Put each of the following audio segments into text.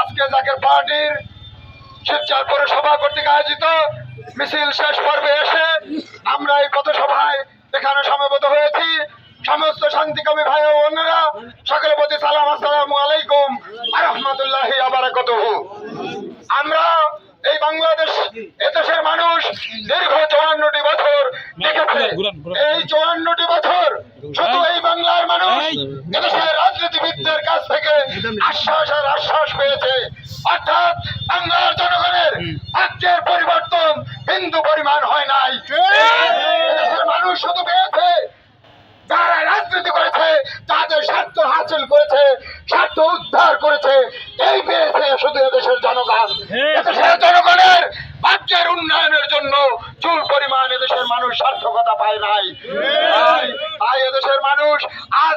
আজকে জাকের পার্টির শিবচর পৌরসভা কর্তৃক আয়োজিত মিছিল শেষ পর্বে এসে আমরা এই পথসভায় এখানে সমবেত শান্তিকামী ভাই ও বোনেরা সকলের প্রতি সালাম আসসালামু আলাইকুম। রহমতুল্লাহি আবারাকাতুহু আমরা এই বাংলাদেশ এদেশের মানুষ দীর্ঘ চুয়ান্নটি বছর দেখেছে। এই চুয়ান্নটি বছর শুধু এই বাংলার মানুষ এদেশের রাজনীতিবিদদের কাছ থেকে আশ্বাস আর আশ্বাস পেয়েছে। অর্থাৎ বাংলার জনগণের ভাগ্যের পরিবর্তন বিন্দু পরিমাণ হয় নাই। এদেশের মানুষ শুধু পেয়েছে রাজনীতি করেছে তাদের স্বার্থ হাসিল করেছে স্বার্থ উদ্ধার করেছে। এই পেয়েছে শুধু এদেশের জনগণ। এদেশের জনগণের রাজ্যের উন্নয়নের জন্য চুল পরিমাণ এদেশের মানুষ সার্থকতা পায় নাই। ভাই তাই এদেশের মানুষ আজ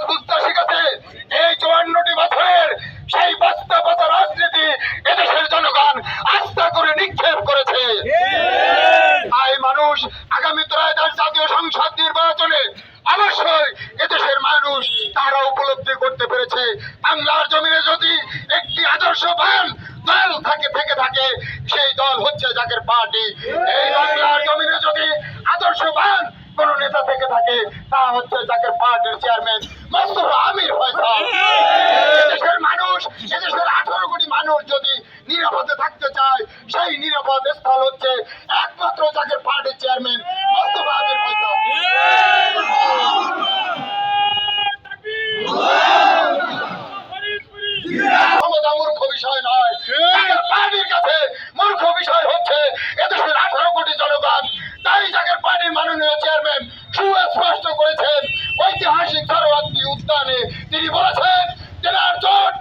একটি আদর্শবান দল থাকে, থেকে থাকে, সেই দল হচ্ছে জাকের পার্টি। এই বাংলার জমিনে যদি আদর্শবান কোন নেতা থেকে থাকে, তা হচ্ছে জাকের পার্টির চেয়ারম্যান মাস্তুর আমির ফয়সাল এদেশের মানুষ, এদেশের আঠারো কোটি মানুষ যদি নিরাপদে থাকতে চায়, সেই নিরাপদ স্থল হচ্ছে একমাত্র জাকের পার্টির চেয়ারম্যান মাস্তুর আমির। উদ্যানে তিনি বলেছেন জেলার জোট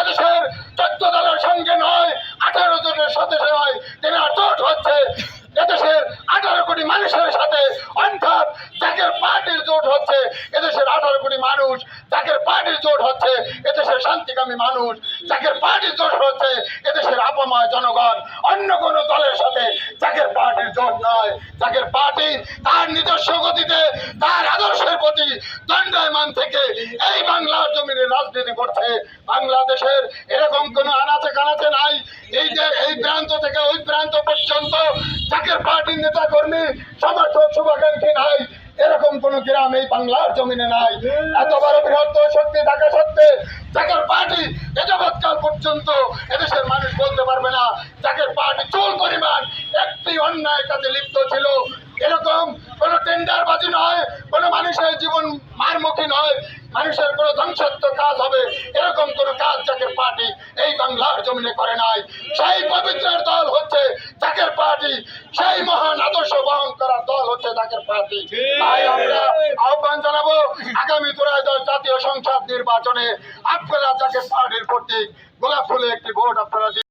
এদেশের চোদ্দ দলের সঙ্গে নয়, আঠারো জনের সাথে নয় জেলার জোট হচ্ছে এদেশের আঠারো কোটি মানুষের সাথে। অর্থাৎ জাকের পার্টির জোট হচ্ছে এদেশের আঠারো কোটি মানুষ জাকের পার্টির জোট হচ্ছে এদেশের শান্তিকামী মানুষ জাকের পার্টির জোট হচ্ছে এদেশের আপাময় জনগণ। অন্য কোন জাকের পার্টির জোট নয় জাকের পার্টি তার নিজস্ব গতিতে, তার আদর্শের প্রতি দণ্ডায়মান থেকে এই বাংলার জমিনে রাজনীতি করছে। বাংলাদেশের এরকম কোন আনাচে কানাচে নাই। এই যে এই প্রান্ত থেকে ওই প্রান্ত পর্যন্ত জাকের পার্টির নেতা কর্মী, সমর্থক, শুভাকাঙ্ক্ষী নাই, এরকম কোন গ্রাম এই বাংলার জমিনে নাই। এত বড় বৃহত্তর শক্তি থাকা সত্ত্বে জাকের পার্টি এযাবৎকাল পর্যন্ত এদেশের মানুষ বলতে পারবে না জাকের পার্টি চুল পরিমাণ একটি অন্যায় কাজে লিপ্ত ছিল। এরকম কোনো টেন্ডারবাজি নয়, কোনো মানুষের জীবন মারমুখী নয়, মানুষের কোনো ধ্বংসাত্মক কাজ হবে। এরকম কোনো কাজ জাকের পার্টি এই বাংলার জমিনে করে নাই। সেই পবিত্রের দল হচ্ছে জাকের পার্টি, সেই মহান আদর্শ বহন করার দল হচ্ছে জাকের পার্টি। তাই আমরা আহ্বান জানাব আগামী ত্রয়োদশ জাতীয় সংসদ নির্বাচনে আপনারা জাকের পার্টির প্রতি গোলাপ ফুলে একটি ভোট আপনারা।